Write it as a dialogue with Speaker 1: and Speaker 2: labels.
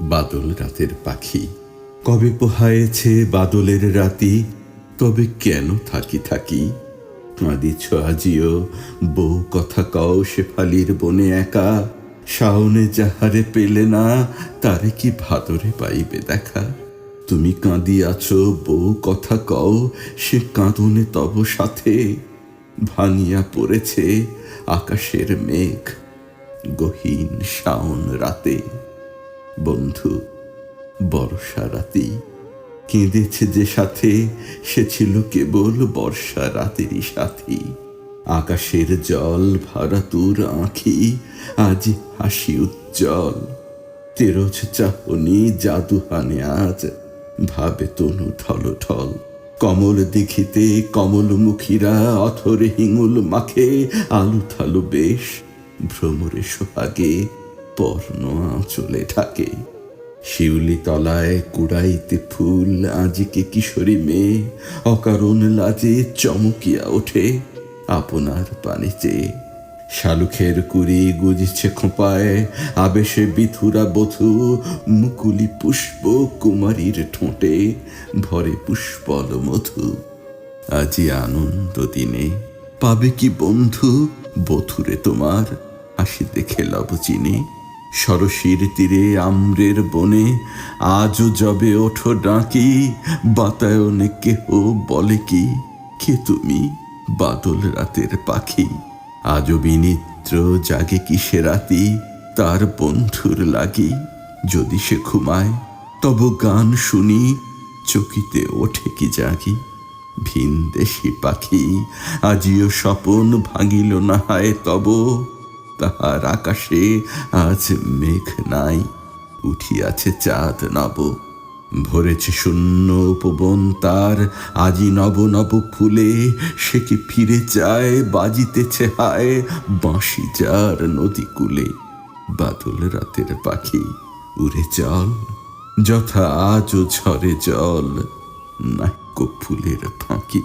Speaker 1: বাদল রাতের পাখি। কবে পোহায়েছে বাদলের রাতি? তবে কেন থাকি থাকি? কাঁদিছ আজিও, বউ কথা কও শেফালির বনে একা। শাওনে যাহারে পেলে না, তারে কি ভাদরে পাইবে দেখা? তুমি কাঁদিয়াছ, বউ কথা কও সে কাঁদনে তব সাথে। ভাঙিয়া পড়েছে আকাশের মেঘ, গহীন শাওন রাতে। বন্ধু, বর্ষা রাতি কেঁদেছে যে সাথে, সে ছিল কেবল বর্ষা রাতেরই সাথী। আকাশের জল ভরা তোর আঁখি, আজ হাসি উজ্জ্বল। তেরোজ চাহনি জাদুহানে আজ, ভাবে তনু ঠল ঠল কমল দেখিতে কমল মুখীরা, অথরে হিঙুল মাখে আলু থালু বেশ, ভ্রমরে সোহাগে পর্ণ আঁচলে ঢাকে শিউলি তলায় কুড়াইতে ফুল, আজিকে কিশোরী মেয়ে, অকারণ লাজে চমকিয়া ওঠে আপনার পানিতে শালুখের কুড়ি গুজিছে খোঁপায়, আবেশে বিথুরা বধু, মুকুলি পুষ্প কুমারীর ঠোঁটে ভরে পুষ্পল মধু। আজি আনন্দ দিনে পাবে কি বন্ধু বথুরে তোমার হাসি দেখে লব চিনে। সরসীর তীরে আম্রের বনে আজও যবে ওঠো ডাকি, বাতায়নে কেহ বলে কি? কে তুমি? বাদল রাতের পাখি। আজও বিনিদ্র জাগে কিসে রাতি? তার বন্ধুর লাগি। যদি সে ঘুমায়, তব গান শুনি, চকিতে ওঠে কি জাগি? ভিন দেশি পাখি, আজিও স্বপন ভাঙিল না হায় তব। তাহার আকাশে আজ মেঘ নাই, উঠিয়াছে চাঁদ নব। ভরেছে শূন্য উপবন তার, আজি নব নব ফুলে, সে কি ফিরে যায়, বাজিতেছে হায় বাঁশি যার নদী কূলে। বাদল রাতের পাখি উড়ে চল, যথা আজও ঝরে জল নাক্য ফুলের ফাঁকি।